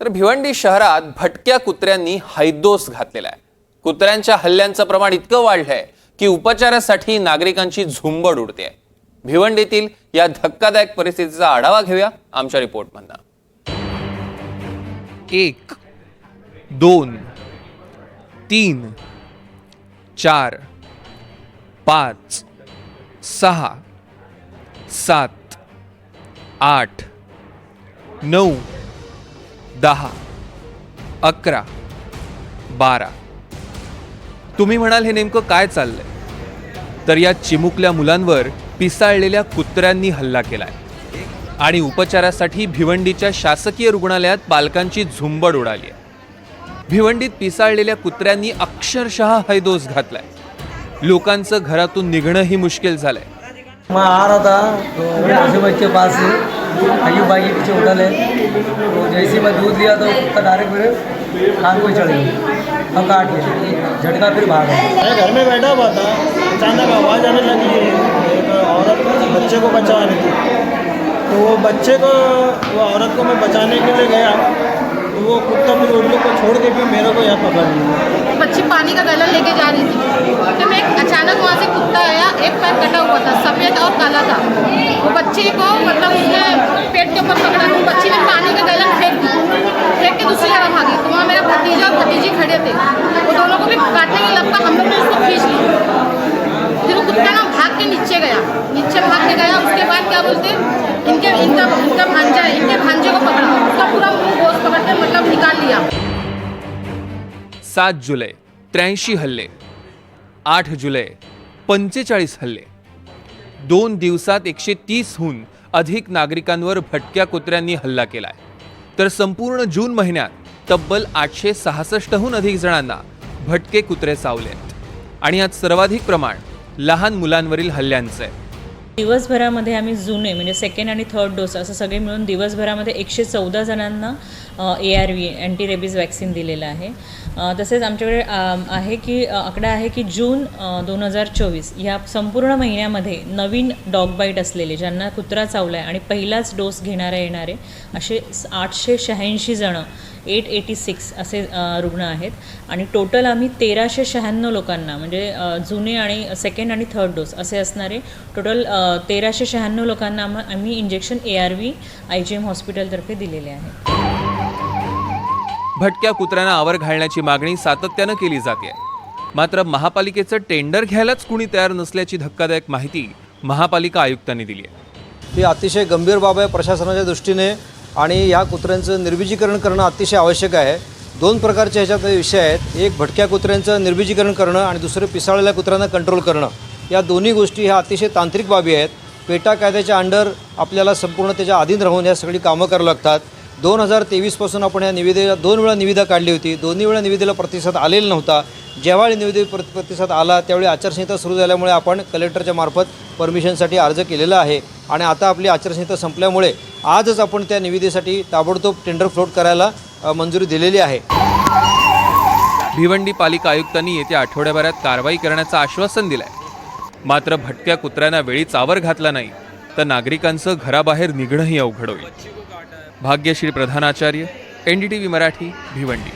तर भिवंडी शहरात भटक्या कुत्र्यांनी हैदोस घातलेला आहे. कुत्र्यांच्या हल्ल्यांचं प्रमाण इतकं वाढलंय की उपचारासाठी नागरिकांची झुंबड उडते आहे. भिवंडीतील या धक्कादायक परिस्थितीचा आढावा घेऊया आमच्या रिपोर्टमधनं. एक दोन तीन चार पाच सहा सात आठ नऊ दहा अकरा बारा. तुम्ही म्हणाल हे नेमकं काय चाललंय? तर या चिमुकल्या मुलांवर पिसाळलेल्या कुत्र्यांनी हल्ला केलाय. आणि उपचारासाठी भिवंडीच्या शासकीय रुग्णालयात पालकांची झुंबड उडाली आहे. भिवंडीत पिसाळलेल्या कुत्र्यांनी अक्षरशः हैदोस घातलाय. लोकांचं घरातून निघणंही मुश्किल झालंय. मैं आ रहा था तो वैसे बच्चे पास से अयूब भाई के पीछे उठल है तो जैसे मैं दूध लिया तो कुत्ता डायरेक्ट मेरे कान को ही चढ़ गया और काट लिया झटका फिर भाग गया मैं घर में बैठा हुआ था अचानक आवाज़ आने लगी एक औरत बच्चे को बचा रही थी तो वो बच्चे को वो औरत को मैं बचाने के लिए गया तो वो कुत्ता उन लोग को छोड़ के फिर मेरे को यहाँ पकड़ लिया पानी का गैलन लेके जा रही थी। तो मैं अचानक वहाँ से कुत्ता आया, एक पैर कटा हुआ था, सफ़ेद और काला था। वो बच्चे को मतलब उसने पेट के ऊपर पकड़ा तो बच्ची ने पानी का गैलन फेंक दी फेंक के दूसरी जगह भागी। तो वहाँ मेरा भतीजा और भतीजी खड़े थे। वो दोनों को भी काटने के लगता हम लोग उसको खींच लिया। फिर वो कुत्ता ना भाग के नीचे गया। नीचे भाग के गया, उसके बाद क्या बोलते, इनके, इनका इनका भांजा, इनके भांजे को पकड़ा। उसका पूरा मुँह गोश्त पकड़ के मतलब निकाल लिया। सात जुलै त्र्याऐंशी हल्ले आठ जुलै पंचेचाळीस हल्ले. दोन दिवसात एकशे तीसहून अधिक नागरिकांवर भटक्या कुत्र्यांनी हल्ला केलाय. तर संपूर्ण जून महिन्यात तब्बल आठशे सहासष्टहून अधिक जणांना भटके कुत्रे चावलेत आणि आज सर्वाधिक प्रमाण लहान मुलांवरील हल्ल्यांचं आहे. दिवसभरामध्ये आम्ही जुने म्हणजे सेकंड आणि थर्ड डोस असं सगळे मिळून दिवसभरामध्ये एकशे चौदा जणांना A R V anti rabies vaccine दिलेलं आहे. तसेच आमच्याकडे आहे की आकडा आहे की जून दोन हजार चोवीस ह्या संपूर्ण महिन्यामध्ये नवीन डॉग बाईट असलेले ज्यांना कुत्रा चावला आहे आणि पहिलाच डोस घेणारे येणारे असे आठशे शहाऐंशी जणं एट एटी सिक्स असे रुग्ण आहेत. आणि टोटल आम्ही तेराशे शहाण्णव लोकांना म्हणजे जुने आणि सेकंड आणि थर्ड डोस असे असणारे टोटल तेराशे शहाण्णव लोकांना आम्ही injection A R V I G M हॉस्पिटलतर्फे दिलेले आहे. भटक्या कुत्र्यांना आवर घालण्याची मागणी सातत्यानं केली जाते मात्र महापालिकेचं टेंडर घ्यायलाच कुणी तयार नसल्याची धक्कादायक माहिती महापालिका आयुक्तांनी दिली आहे. ही अतिशय गंभीर बाब आहे प्रशासनाच्या दृष्टीने आणि या कुत्र्यांचं निर्बीजीकरण करणं अतिशय आवश्यक आहे. दोन प्रकारचे ह्याच्यात विषय आहेत. एक भटक्या कुत्र्यांचं निर्बीजीकरण करणं आणि दुसरं पिसाळलेल्या कुत्र्यांना कंट्रोल करणं. या दोन्ही गोष्टी ह्या अतिशय तांत्रिक बाबी आहेत. पेटा कायद्याच्या अंडर आपल्याला संपूर्ण त्याच्या अधीन राहून या सगळी कामं करावी लागतात. दोन हजार तेवीसपासून आपण या निविदेला दोन वेळा निविदा काढली होती. दोन्ही वेळा निविदेला प्रतिसाद आलेला नव्हता. ज्यावेळी निविदे प्रतिसाद आला त्यावेळी आचारसंहिता सुरू झाल्यामुळे आपण कलेक्टरच्या मार्फत परमिशनसाठी अर्ज केलेला आहे. आणि आता आपली आचारसंहिता संपल्यामुळे आजच आपण त्या निविदेसाठी ताबडतोब टेंडर फ्लोट करायला मंजुरी दिलेली आहे. भिवंडी पालिका आयुक्तांनी येत्या आठवड्याभरात कारवाई करण्याचं आश्वासन दिलंय. मात्र भटक्या कुत्र्यांना वेळी चावर घातला नाही तर नागरिकांचं घराबाहेर निघणंही अवघड होईल. Bhagyashree Pradhanacharya N D T V Marathi Bhiwandi.